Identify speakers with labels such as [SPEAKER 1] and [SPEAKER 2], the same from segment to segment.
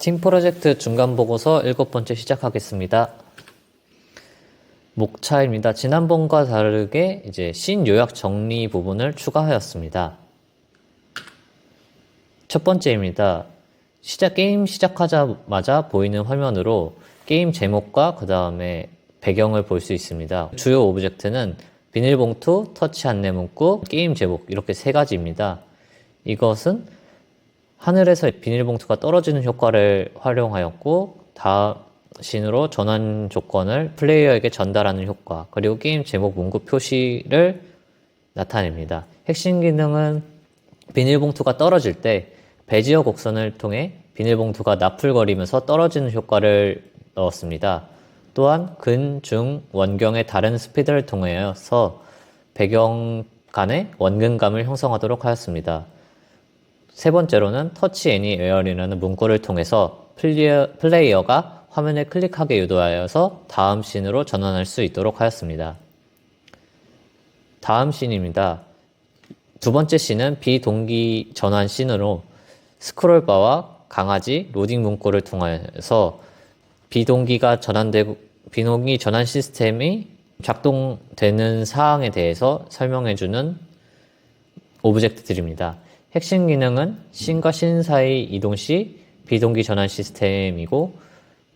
[SPEAKER 1] 팀 프로젝트 중간 보고서 일곱 번째 시작하겠습니다. 목차입니다. 지난번과 다르게 이제 신 요약 정리 부분을 추가하였습니다. 첫 번째입니다. 시작 게임 시작하자마자 보이는 화면으로 게임 제목과 그 다음에 배경을 볼 수 있습니다. 주요 오브젝트는 비닐봉투, 터치 안내 문구, 게임 제목 이렇게 세 가지입니다. 이것은 하늘에서 비닐봉투가 떨어지는 효과를 활용하였고 다신으로 전환 조건을 플레이어에게 전달하는 효과 그리고 게임 제목 문구 표시를 나타냅니다. 핵심 기능은 비닐봉투가 떨어질 때 베지어 곡선을 통해 비닐봉투가 나풀거리면서 떨어지는 효과를 넣었습니다. 또한 근, 중, 원경의 다른 스피드를 통해서 배경 간의 원근감을 형성하도록 하였습니다. 세 번째로는 터치 애니 에어리라는 문구를 통해서 플레이어, 플레이어 가 화면을 클릭하게 유도하여서 다음 씬으로 전환할 수 있도록 하였습니다. 다음 씬입니다. 두 번째 씬은 비동기 전환 씬으로 스크롤바와 강아지 로딩 문구를 통해서 비동기가 전환되고 비동기 전환 시스템이 작동되는 사항에 대해서 설명해주는 오브젝트들입니다. 핵심 기능은 신과 신 사이 이동 시 비동기 전환 시스템이고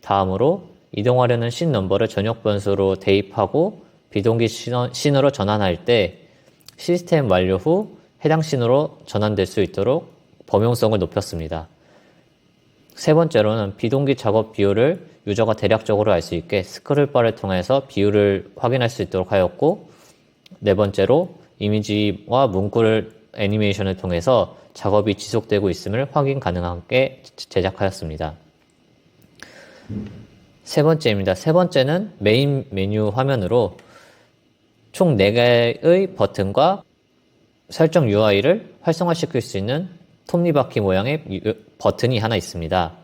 [SPEAKER 1] 다음으로 이동하려는 신 넘버를 전역 변수로 대입하고 비동기 신으로 전환할 때 시스템 완료 후 해당 신으로 전환될 수 있도록 범용성을 높였습니다. 세 번째로는 비동기 작업 비율을 유저가 대략적으로 알 수 있게 스크롤바를 통해서 비율을 확인할 수 있도록 하였고 네 번째로 이미지와 문구를 애니메이션을 통해서 작업이 지속되고 있음을 확인 가능하게 제작하였습니다. 세 번째입니다. 세 번째는 메인 메뉴 화면으로 총 4개의 버튼과 설정 UI를 활성화시킬 수 있는 톱니바퀴 모양의 버튼이 하나 있습니다.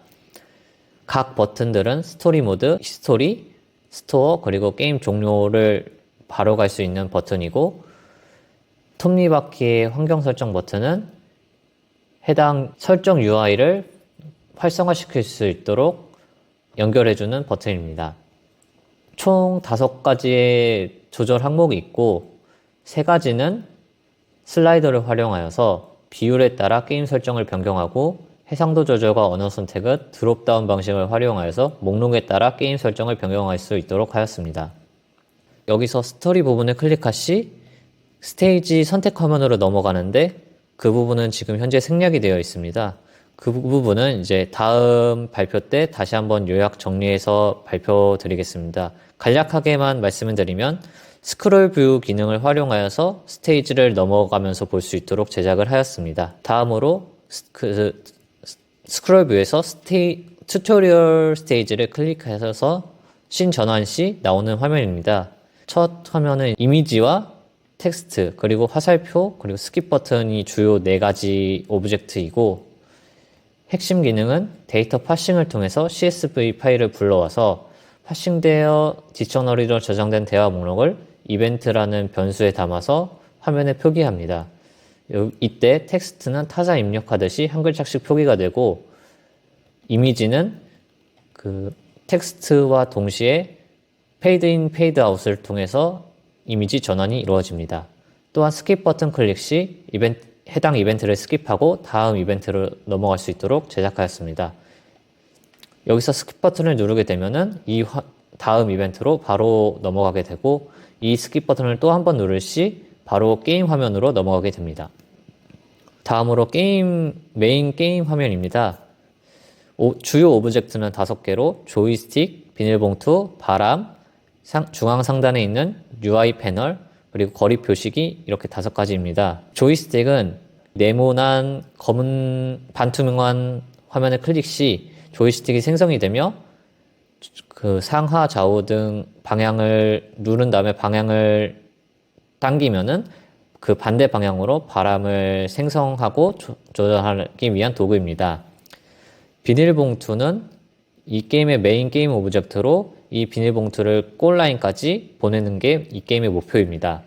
[SPEAKER 1] 각 버튼들은 스토리 모드, 히스토리, 스토어, 그리고 게임 종료를 바로 갈 수 있는 버튼이고 톱니바퀴의 환경 설정 버튼은 해당 설정 UI를 활성화시킬 수 있도록 연결해주는 버튼입니다. 총 다섯 가지의 조절 항목이 있고 세 가지는 슬라이더를 활용하여서 비율에 따라 게임 설정을 변경하고 해상도 조절과 언어 선택은 드롭다운 방식을 활용하여서 목록에 따라 게임 설정을 변경할 수 있도록 하였습니다. 여기서 스토리 부분을 클릭할 시 스테이지 선택 화면으로 넘어가는데 그 부분은 지금 현재 생략이 되어 있습니다. 그 부분은 이제 다음 발표 때 다시 한번 요약 정리해서 발표 드리겠습니다. 간략하게만 말씀을 드리면 스크롤 뷰 기능을 활용하여서 스테이지를 넘어가면서 볼 수 있도록 제작을 하였습니다. 다음으로 그 스크롤 뷰에서 스테이, 튜토리얼 스테이지를 클릭해서 신 전환 시 나오는 화면입니다. 첫 화면은 이미지와 텍스트, 그리고 화살표, 그리고 스킵 버튼이 주요 네 가지 오브젝트이고 핵심 기능은 데이터 파싱을 통해서 CSV 파일을 불러와서 파싱되어 디처너리로 저장된 대화 목록을 이벤트라는 변수에 담아서 화면에 표기합니다. 이때 텍스트는 타자 입력하듯이 한 글자씩 표기가 되고 이미지는 그 텍스트와 동시에 페이드 인 페이드 아웃을 통해서 이미지 전환이 이루어집니다. 또한 스킵 버튼 클릭 시 이벤트, 해당 이벤트를 스킵하고 다음 이벤트로 넘어갈 수 있도록 제작하였습니다. 여기서 스킵 버튼을 누르게 되면은 이 화, 다음 이벤트로 바로 넘어가게 되고 이 스킵 버튼을 또 한 번 누를 시 바로 게임 화면으로 넘어가게 됩니다. 다음으로 게임, 메인 게임 화면입니다. 오, 주요 오브젝트는 다섯 개로 조이스틱, 비닐봉투, 바람, 상, 중앙 상단에 있는 UI 패널, 그리고 거리 표식이 이렇게 다섯 가지입니다. 조이스틱은 네모난 검은 반투명한 화면을 클릭 시 조이스틱이 생성이 되며 그 상하 좌우 등 방향을 누른 다음에 방향을 당기면은 그 반대 방향으로 바람을 생성하고 조, 조절하기 위한 도구입니다. 비닐봉투는 이 게임의 메인 게임 오브젝트로 이 비닐봉투를 골라인까지 보내는 게 이 게임의 목표입니다.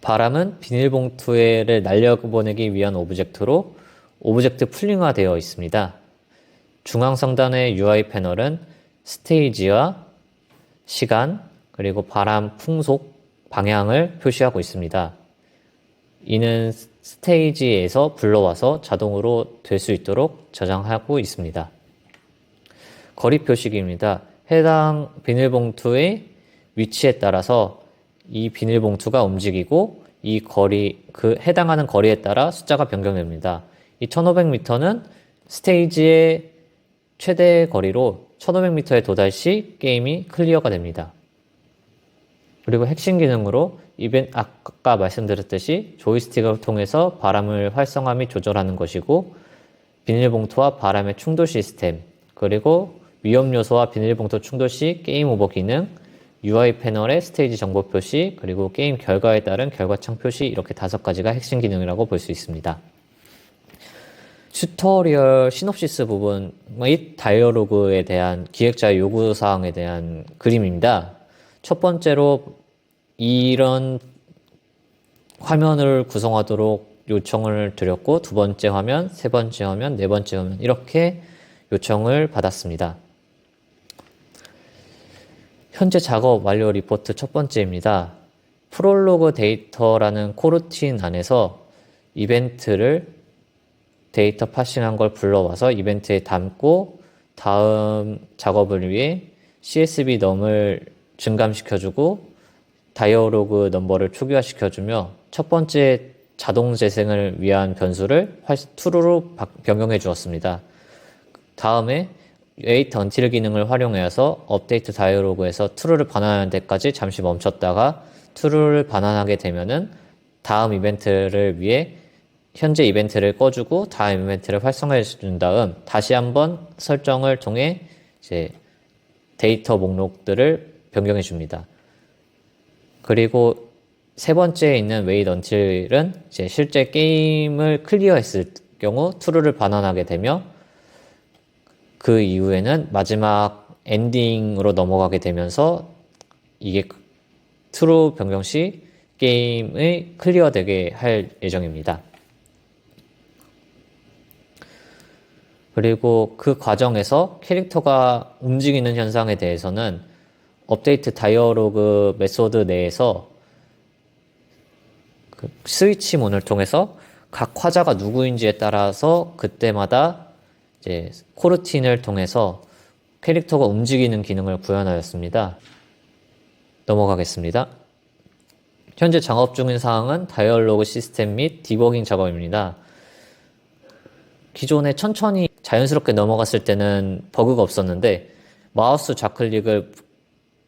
[SPEAKER 1] 바람은 비닐봉투를 날려보내기 위한 오브젝트로 오브젝트 풀링화 되어 있습니다. 중앙 상단의 UI 패널은 스테이지와 시간, 그리고 바람 풍속 방향을 표시하고 있습니다. 이는 스테이지에서 불러와서 자동으로 될 수 있도록 저장하고 있습니다. 거리 표시기입니다. 해당 비닐봉투의 위치에 따라서 이 비닐봉투가 움직이고 이 거리, 그 해당하는 거리에 따라 숫자가 변경됩니다. 이 1500m는 스테이지의 최대 거리로 1500m에 도달 시 게임이 클리어가 됩니다. 그리고 핵심 기능으로 이벤 아까 말씀드렸듯이 조이스틱을 통해서 바람을 활성화 및 조절하는 것이고 비닐봉투와 바람의 충돌 시스템 그리고 위험 요소와 비닐봉투 충돌 시 게임 오버 기능 UI 패널의 스테이지 정보 표시 그리고 게임 결과에 따른 결과창 표시 이렇게 다섯 가지가 핵심 기능이라고 볼 수 있습니다. 튜토리얼 시놉시스 부분 및 다이어로그에 대한 기획자의 요구사항에 대한 그림입니다. 첫 번째로 이런 화면을 구성하도록 요청을 드렸고 두 번째 화면, 세 번째 화면, 네 번째 화면 이렇게 요청을 받았습니다. 현재 작업 완료 리포트 첫 번째입니다. 프롤로그 데이터라는 코르틴 안에서 이벤트를 데이터 파싱한 걸 불러와서 이벤트에 담고 다음 작업을 위해 CSV 넘을 증감시켜주고 다이어로그 넘버를 초기화시켜주며 첫 번째 자동 재생을 위한 변수를 true로 변경해 주었습니다. 다음에 wait until 기능을 활용해서 업데이트 다이어로그에서 true를 반환하는 데까지 잠시 멈췄다가 true를 반환하게 되면은 다음 이벤트를 위해 현재 이벤트를 꺼주고 다음 이벤트를 활성화해 준 다음 다시 한번 설정을 통해 이제 데이터 목록들을 변경해 줍니다. 그리고 세 번째에 있는 wait until은 이제 실제 게임을 클리어했을 경우 true를 반환하게 되며 그 이후에는 마지막 엔딩으로 넘어가게 되면서 이게 true 변경 시 게임이 클리어되게 할 예정입니다. 그리고 그 과정에서 캐릭터가 움직이는 현상에 대해서는 업데이트 다이어로그 메소드 내에서 그 스위치 문을 통해서 각 화자가 누구인지에 따라서 그때마다 이제 코르틴을 통해서 캐릭터가 움직이는 기능을 구현하였습니다. 넘어가겠습니다. 현재 작업 중인 사항은 다이얼로그 시스템 및 디버깅 작업입니다. 기존에 천천히 자연스럽게 넘어갔을 때는 버그가 없었는데 마우스 좌클릭을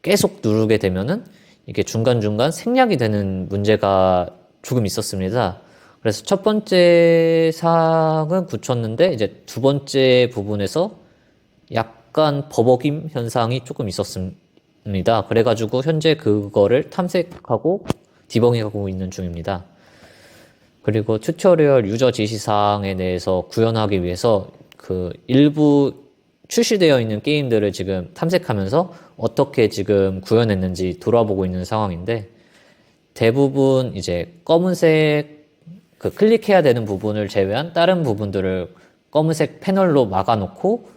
[SPEAKER 1] 계속 누르게 되면은 이게 중간중간 생략이 되는 문제가 조금 있었습니다. 그래서 첫 번째 사항은 굳혔는데 이제 두 번째 부분에서 약간 버벅임 현상이 조금 있었습니다. 그래가지고 현재 그거를 탐색하고 디버깅하고 있는 중입니다. 그리고 튜토리얼 유저 지시사항에 대해서 구현하기 위해서 그 일부 출시되어 있는 게임들을 지금 탐색하면서 어떻게 지금 구현했는지 돌아보고 있는 상황인데 대부분 이제 검은색 그 클릭해야 되는 부분을 제외한 다른 부분들을 검은색 패널로 막아놓고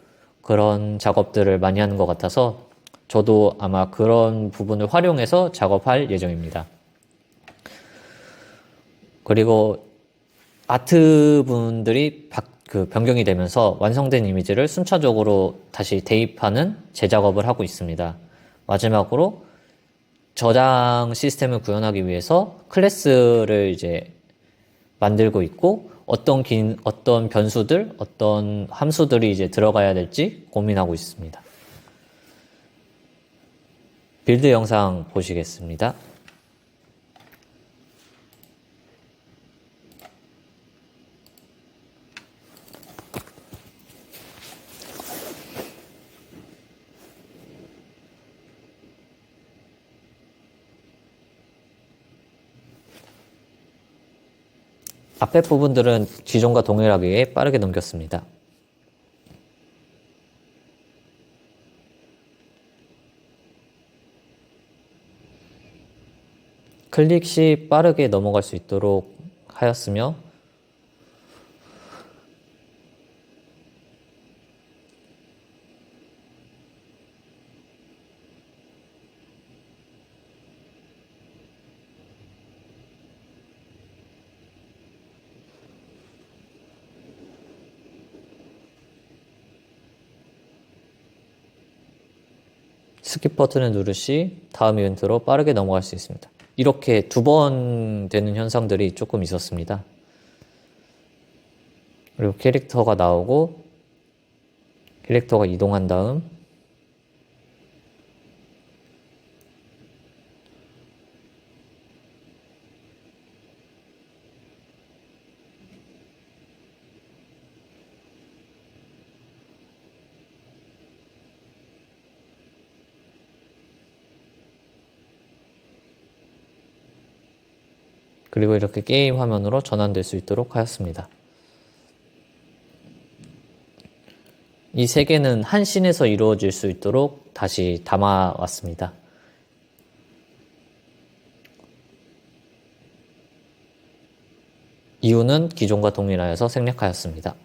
[SPEAKER 1] 그런 작업들을 많이 하는 것 같아서 저도 아마 그런 부분을 활용해서 작업할 예정입니다. 그리고 아트 분들이 그 변경이 되면서 완성된 이미지를 순차적으로 다시 대입하는 재작업을 하고 있습니다. 마지막으로 저장 시스템을 구현하기 위해서 클래스를 이제 만들고 있고 어떤 긴, 어떤 변수들, 어떤 함수들이 이제 들어가야 될지 고민하고 있습니다. 빌드 영상 보시겠습니다. 앞에 부분들은 기존과 동일하게 빠르게 넘겼습니다. 클릭 시 빠르게 넘어갈 수 있도록 하였으며 스킵 버튼을 누르시 다음 이벤트로 빠르게 넘어갈 수 있습니다. 이렇게 두 번 되는 현상들이 조금 있었습니다. 그리고 캐릭터가 나오고 캐릭터가 이동한 다음 그리고 이렇게 게임 화면으로 전환될 수 있도록 하였습니다. 이 세 개는 한 씬에서 이루어질 수 있도록 다시 담아왔습니다. 이유는 기존과 동일하여서 생략하였습니다.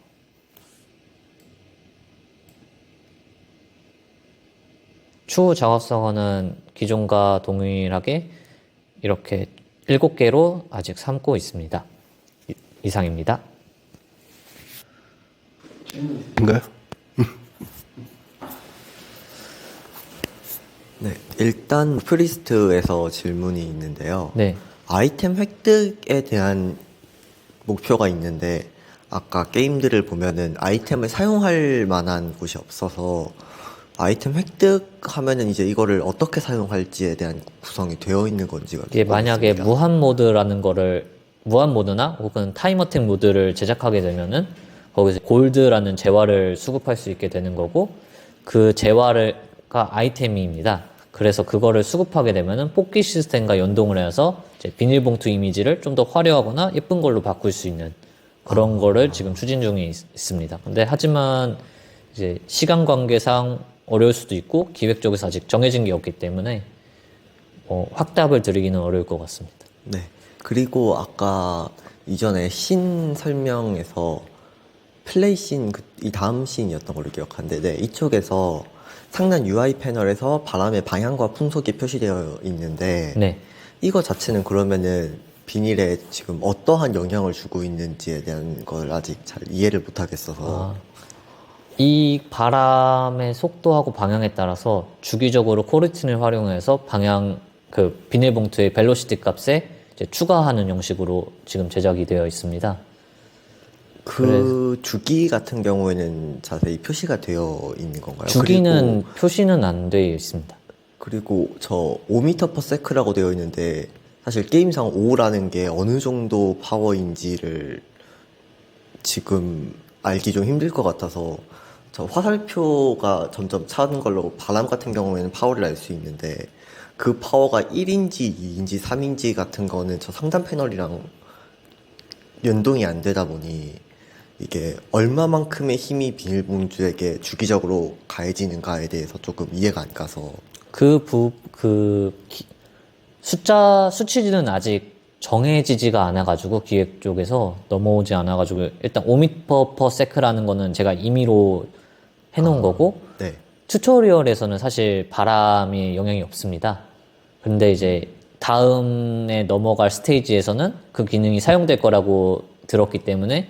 [SPEAKER 1] 추후 작업성어는 기존과 동일하게 이렇게 7개로 아직 삼고 있습니다. 이- 이상입니다.
[SPEAKER 2] 인가요?
[SPEAKER 3] 네, 일단 프리스트에서 질문이 있는데요.
[SPEAKER 1] 네.
[SPEAKER 3] 아이템 획득에 대한 목표가 있는데 아까 게임들을 보면은 아이템을 사용할 만한 곳이 없어서 아이템 획득하면은 이제 이거를 어떻게 사용할지에 대한 구성이 되어 있는 건지가
[SPEAKER 1] 이게 만약에
[SPEAKER 3] 궁금했습니다.
[SPEAKER 1] 무한 모드라는 거를 무한 모드나 혹은 타임어택 모드를 제작하게 되면은 거기서 골드라는 재화를 수급할 수 있게 되는 거고 그 재화가 아이템입니다. 그래서 그거를 수급하게 되면은 뽑기 시스템과 연동을 해서 이제 비닐봉투 이미지를 좀 더 화려하거나 예쁜 걸로 바꿀 수 있는 그런 거를 지금 추진 중에 있, 있습니다. 근데 하지만 이제 시간 관계상 어려울 수도 있고 기획 쪽에서 아직 정해진 게 없기 때문에 어, 확답을 드리기는 어려울 것 같습니다.
[SPEAKER 3] 네. 그리고 아까 이전에 신 설명에서 플레이 신, 그- 이 다음 씬이었던 걸로 기억하는데, 네, 이쪽에서 상단 UI 패널에서 바람의 방향과 풍속이 표시되어 있는데,
[SPEAKER 1] 네.
[SPEAKER 3] 이거 자체는 그러면은 비닐에 지금 어떠한 영향을 주고 있는지에 대한 걸 아직 잘 이해를 못 하겠어서.
[SPEAKER 1] 아, 이 바람의 속도하고 방향에 따라서 주기적으로 코르틴을 활용해서 방향 그 비닐봉투의 벨로시티 값에 이제 추가하는 형식으로 지금 제작이 되어 있습니다.
[SPEAKER 3] 그 주기 같은 경우에는 자세히 표시가 되어 있는 건가요?
[SPEAKER 1] 주기는 표시는 안 되어 있습니다.
[SPEAKER 3] 그리고 저 5m per sec라고 되어 있는데 사실 게임상 5라는 게 어느 정도 파워인지를 지금 알기 좀 힘들 것 같아서 저 화살표가 점점 차는 걸로 바람 같은 경우에는 파워를 알 수 있는데 그 파워가 1인지 2인지 3인지 같은 거는 저 상단 패널이랑 연동이 안 되다 보니 이게 얼마만큼의 힘이 비닐봉주에게 주기적으로 가해지는가에 대해서 조금 이해가 안 가서.
[SPEAKER 1] 그 부, 그, 기- 숫자, 수치는 아직 정해지지가 않아가지고 기획 쪽에서 넘어오지 않아가지고 일단 5m per sec라는 거는 제가 임의로 해놓은 거고
[SPEAKER 3] 네.
[SPEAKER 1] 튜토리얼에서는 사실 바람이 영향이 없습니다. 근데 이제 다음에 넘어갈 스테이지에서는 그 기능이 사용될 거라고 들었기 때문에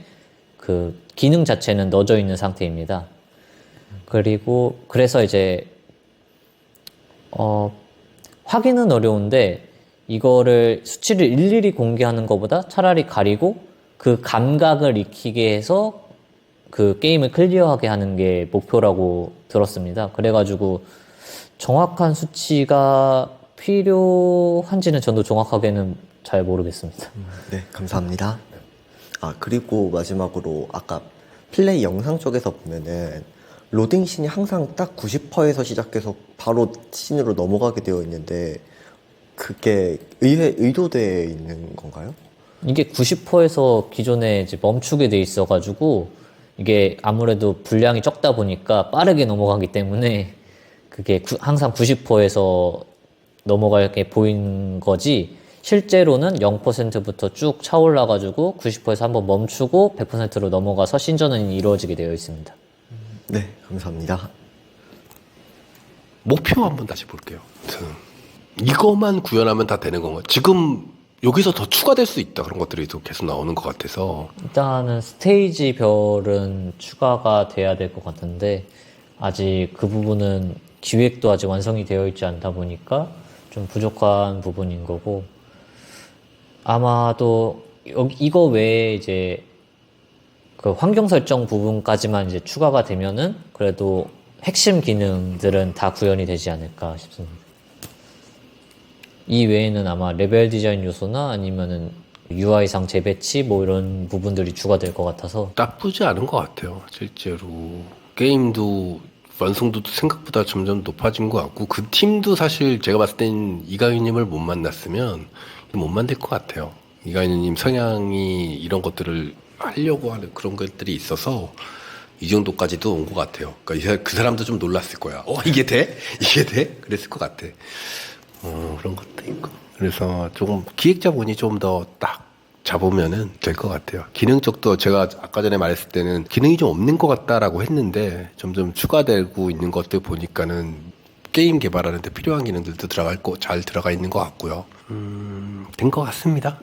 [SPEAKER 1] 그 기능 자체는 넣어져 있는 상태입니다. 그리고 그래서 이제 어, 확인은 어려운데 이거를 수치를 일일이 공개하는 것보다 차라리 가리고 그 감각을 익히게 해서 그 게임을 클리어하게 하는 게 목표라고 들었습니다. 그래가지고 정확한 수치가 필요한지는 저도 정확하게는 잘 모르겠습니다.
[SPEAKER 3] 네, 감사합니다. 아, 그리고 마지막으로 아까 플레이 영상 쪽에서 보면은 로딩 씬이 항상 딱 90%에서 시작해서 바로 씬으로 넘어가게 되어 있는데 그게 의회 의도되어 있는 건가요?
[SPEAKER 1] 이게 90%에서 기존에 이제 멈추게 돼 있어가지고 이게 아무래도 분량이 적다 보니까 빠르게 넘어가기 때문에 그게 구- 항상 90%에서 넘어가게 보인 거지 실제로는 0%부터 쭉 차올라가지고 90%에서 한번 멈추고 100%로 넘어가서 신전원이 이루어지게 되어 있습니다.
[SPEAKER 3] 네, 감사합니다.
[SPEAKER 2] 목표 한번 다시 볼게요. 이거만 구현하면 다 되는 건가요? 지금 여기서 더 추가될 수 있다 그런 것들이 또 계속 나오는 것 같아서
[SPEAKER 1] 일단은 스테이지 별은 추가가 돼야 될 것 같은데 아직 그 부분은 기획도 아직 완성이 되어 있지 않다 보니까 좀 부족한 부분인 거고 아마도 이거 외에 이제 그 환경 설정 부분까지만 이제 추가가 되면은 그래도 핵심 기능들은 다 구현이 되지 않을까 싶습니다. 이 외에는 아마 레벨 디자인 요소나 아니면은 UI상 재배치 뭐 이런 부분들이 추가될 것 같아서
[SPEAKER 2] 나쁘지 않은 것 같아요. 실제로 게임도 완성도도 생각보다 점점 높아진 것 같고 그 팀도 사실 제가 봤을 땐 이가윤님을 못 만났으면 못 만들 것 같아요. 이가윤님 성향이 이런 것들을 하려고 하는 그런 것들이 있어서 이 정도까지도 온 것 같아요. 그러니까 그 사람도 좀 놀랐을 거야. 어 이게 돼? 이게 돼? 그랬을 것 같아. 어, 그런 것도 있고. 그래서 조금 기획자분이 좀 더 딱 잡으면은 될 것 같아요. 기능 쪽도 제가 아까 전에 말했을 때는 기능이 좀 없는 것 같다라고 했는데 점점 추가되고 있는 것들 보니까는 게임 개발하는데 필요한 기능들도 들어갈 거, 잘 들어가 있는 것 같고요. 음, 된 것 같습니다.